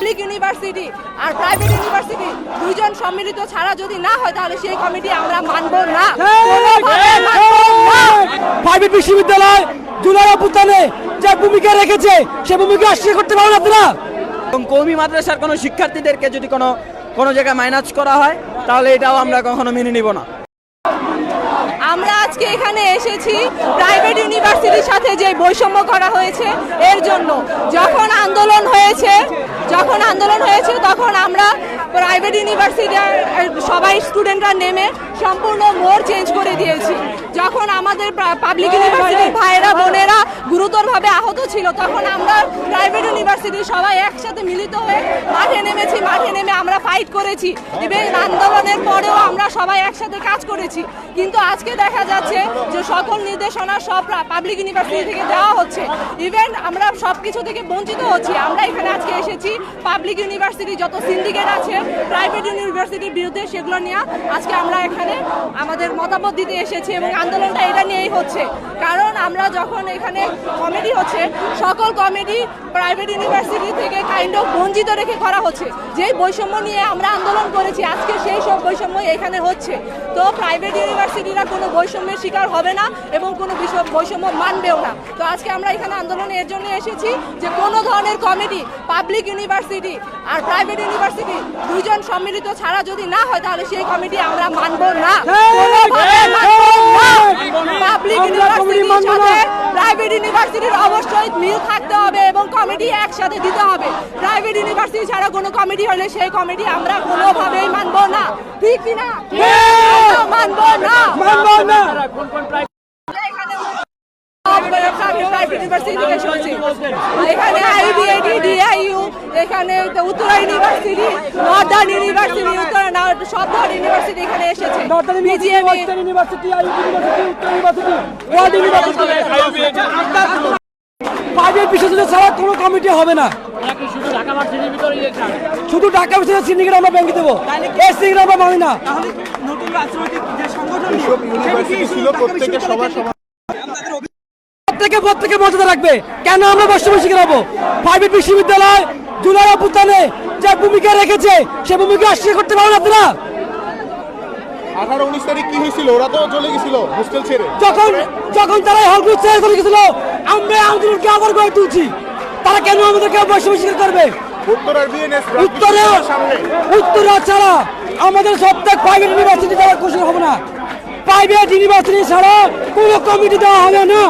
Public university আর private university দুইজন সম্মিলিত ছাড়া যদি না হয় তাহলে সেই কমিটি আমরা মানব না। প্রাইভেট বিশ্ববিদ্যালয় জুলাই অভ্যুত্থানে যে ভূমিকা রেখেছে সে ভূমিকা অস্বীকার করতে পারেন আপনারা? এবং কৌমি মাদ্রাসার কোনো শিক্ষার্থীদেরকে যদি কোনো কোনো জায়গায় মাইনাস করা হয় তাহলে এটাও আমরা কখনো মেনে নিব না। আমরা আজকে এখানে এসেছি প্রাইভেট ইউনিভার্সিটির সাথে যে বৈষম্য করা হয়েছে এর জন্য। যখন আন্দোলন হয়েছে যখন আন্দোলন হয়েছে তখন আমরা প্রাইভেট ইউনিভার্সিটির সবাই স্টুডেন্টরা নেমে সম্পূর্ণ মোড় চেঞ্জ করে দিয়েছি। যখন আমাদের পাবলিক ইউনিভার্সিটির ভাইয়েরা বোনেরা গুরুতরভাবে আহত ছিল তখন আমরা প্রাইভেট ইউনিভার্সিটির সবাই একসাথে মিলিত হয়ে মাঠে নেমেছি মাঠে নেমে আমরা ফাইট করেছি। ইভেন আন্দোলনের পরেও আমরা সবাই একসাথে কাজ করেছি। কিন্তু আজকে দেখা যাচ্ছে যে সকল নির্দেশনা সব পাবলিক ইউনিভার্সিটি থেকে দেওয়া হচ্ছে। ইভেন আমরা সব কিছু থেকে বঞ্চিত হচ্ছি। আমরা এখানে আজকে এসেছি পাবলিক ইউনিভার্সিটি যত সিন্ডিকেট আছে, প্রাইভেট ইউনিভার্সিটির বিরুদ্ধে সেগুলো নিয়ে আজকে আমরা এখানে আমাদের মতামত দিতে এসেছি এবং আন্দোলনটা এটা নিয়েই হচ্ছে। কারণ আমরা যখন এখানে কমেডি হচ্ছে, সকল কমেডি প্রাইভেট ইউনিভার্সিটি থেকে কাইন্ড অফ বঞ্চিত রেখে করা হচ্ছে। যেই বৈষম্য নিয়ে আমরা আন্দোলন করেছি, আজকে সেই সব বৈষম্য এখানে হচ্ছে। তো প্রাইভেট ইউনিভার্সিটিরা কোনো বৈষম্যের শিকার হবে না এবং কোনো বৈষম্য মানবেও না। তো আজকে আমরা এখানে আন্দোলনে এর জন্য এসেছি যে কোনো ধরনের কমেডি পাবলিক ইউনিভার্সিটি আর প্রাইভেট ইউনিভার্সিটি দুইজন সম্মিলিত ছাড়া যদি না হয় তাহলে সেই কমিটি আমরা মানব না। পাবলিক ইউনিভার্সিটির সাথে প্রাইভেট ইউনিভার্সিটির অবশ্যই মিল থাকতে হবে এবং কমিটি একসাথে দিতে হবে। প্রাইভেট ইউনিভার্সিটি ছাড়া কোনো কমিটি হলে সেই কমিটি আমরা কোনোভাবেই মানব না। ঠিক মানব না। মানবো না। ইউনিভার্সিটি এখানে আইবিআইটি ডিআইইউ এখানে তো Uttara university northern university Uttara সব ধরনের ইউনিভার্সিটি এখানে এসেছে। বিজিএমই ইউনিভার্সিটি ইউনিভার্সিটি উত্তর ইউনিভার্সিটি ওয়ার্ড ইউনিভার্সিটি। প্রাইভেট বিশ্ববিদ্যালয় ছাড়া কোনো কমিটি হবে না। শুধু ঢাকা বিশ্ববিদ্যালয় সিন্ডিকেট আমরা ভেঙে দেবো। এই সিন্ডিকেট আমরা মানি না। প্রত্যেকে প্রত্যেকে মর্যাদা রাখবে। কেন আমরা বসে বসে গেলাবো প্রাইভেট বিশ্ববিদ্যালয় জুলাই অভ্যুত্থানে যে ভূমিকা রেখেছে সে ভূমিকা অস্বীকার করতে পারেন আপনারা? আঠারো উনিশ তারিখ কি হয়েছিল? ওরা তো চলে গেছিল হোস্টেল ছেড়ে। যখন যখন তারা হলগুলো ছেড়ে চলে গেছিল আমরা আন্দোলনকে আবার গড়ে তুলছি। তারা কেন আমাদেরকে বসে বসে করবে? উত্তরে উত্তরা ছাড়া আমাদের প্রত্যেক প্রাইভেট ইউনিভার্সিটি দ্বারা খুশি হবে না। প্রাইভেট ইউনিভার্সিটি ছাড়া কোনো কমিটি দেওয়া হবে না।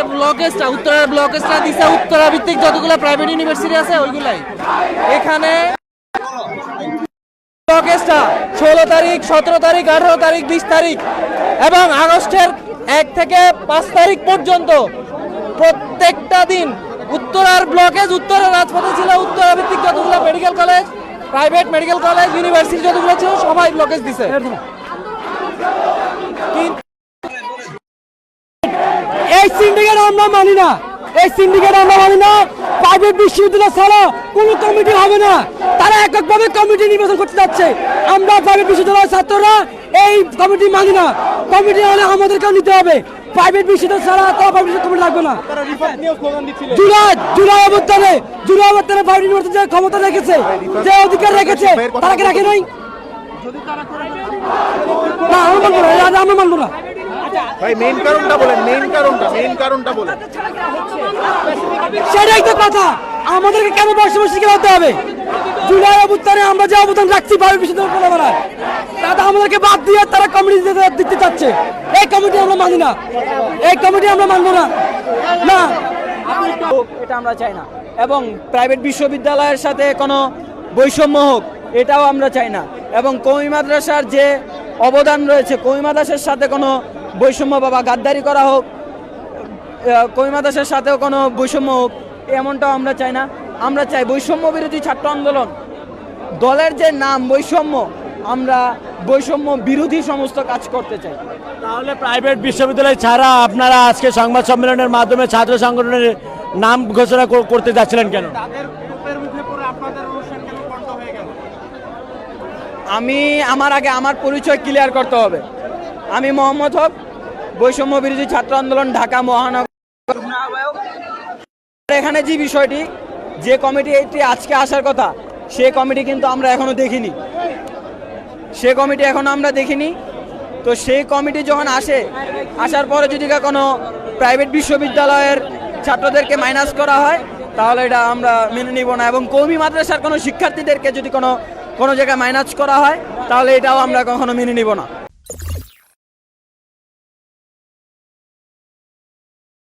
যে ব্লকেজটা উত্তরের ব্লকেজটা দিছে উত্তরা ভিত্তিক যতগুলো প্রাইভেট ইউনিভার্সিটি আছে ওইগুলাই। এখানে ব্লকেজটা ষোলো তারিখ, সতেরো তারিখ, আঠারো তারিখ, বিশ তারিখ এবং আগস্টের এক থেকে পাঁচ তারিখ পর্যন্ত প্রত্যেকটা দিন উত্তরার ব্লকেজ উত্তরের রাজপথে ছিল উত্তরা ভিত্তিক যতগুলো medical college private medical college university যতগুলো ছিল, সবাই ব্লকেজ দিছে কিন্তু এই সিন্ডিকেট আমরা মানি না। এই সিন্ডিকেট আমরা মানি না। প্রাইভেট বিশ্ববিদ্যালয় ছাড়া কোনো কমিটি হবে না। তারা এককভাবে কমিটি নির্বাচন করতে যাচ্ছে। আমরা প্রাইভেট বিশ্ববিদ্যালয়ের ছাত্ররা এই কমিটি মানি না। কমিটি হলে আমাদেরকেও নিতে হবে। প্রাইভেট বিশ্ববিদ্যালয় ছাড়া তারা প্রাইভেট কমিটি লাগবে না। জুলাই জুলাই অবস্থানে জুলাই অবস্থানে প্রাইভেট ইউনিভার্সিটি যে ক্ষমতা রেখেছে যে অধিকার রেখেছে তারা কি রাখে নাই? না আমরা মানবো না। আমরা মানবো না। ভাই মেইন কারণটা বলেন মেইন কারণটা মেইন কারণটা বলেন। সেটাই তো কথা। আমাদেরকে কেন বসে বসে খেলাতে হবে? জুলাই অবস্থানে আমরা যে অবদান রাখছি বায়ু বিশ্ববিদ্যালয় পোলাপাড়ায় তাতে আমাদেরকে বাদ দিয়ে তারা কমিটি দিতে দিতে চাচ্ছে। এই কমিটি আমরা মানি না। এই কমিটি আমরা মানবো না। না। হোক, এটা আমরা চাই না। এবং প্রাইভেট বিশ্ববিদ্যালয়ের সাথে কোনো বৈষম্য হোক এটাও আমরা চাই না। এবং কমি মাদ্রাসার যে অবদান রয়েছে কমি মাদ্রাসার সাথে কোনো বৈষম্য বা গাদ্দারি করা হোক আহ, কমি সাথেও কোনো বৈষম্য হোক এমনটাও আমরা চাই না। আমরা চাই বৈষম্য বিরোধী ছাত্র আন্দোলন। দলের যে নাম বৈষম্য আমরা বৈষম্য বিরোধী সমস্ত কাজ করতে চাই। তাহলে প্রাইভেট বিশ্ববিদ্যালয় ছাড়া আপনারা আজকে সংবাদ সম্মেলনের মাধ্যমে ছাত্র সংগঠনের নাম ঘোষণা কর- করতে যাচ্ছিলেন কেন? আমি আমার আগে আমার পরিচয় ক্লিয়ার করতে হবে। আমি মোহাম্মদ হক, বৈষম্য বিরোধী ছাত্র আন্দোলন, ঢাকা মহানগর। এখানে যে বিষয়টি, যে কমিটি এটি আজকে আসার কথা, সে কমিটি কিন্তু আমরা এখনও দেখিনি। সে কমিটি এখনও আমরা দেখিনি। তো সেই কমিটি যখন আসে, আসার পরে যদি কোনো প্রাইভেট বিশ্ববিদ্যালয়ের ছাত্রদেরকে মাইনাস করা হয়, তাহলে এটা আমরা মেনে নিব না। এবং কৌমি মাদ্রাসার কোনো শিক্ষার্থীদেরকে যদি কোনো কোনো জায়গায় মাইনাস করা হয়, তাহলে এটাও আমরা কখনো মেনে নিব না।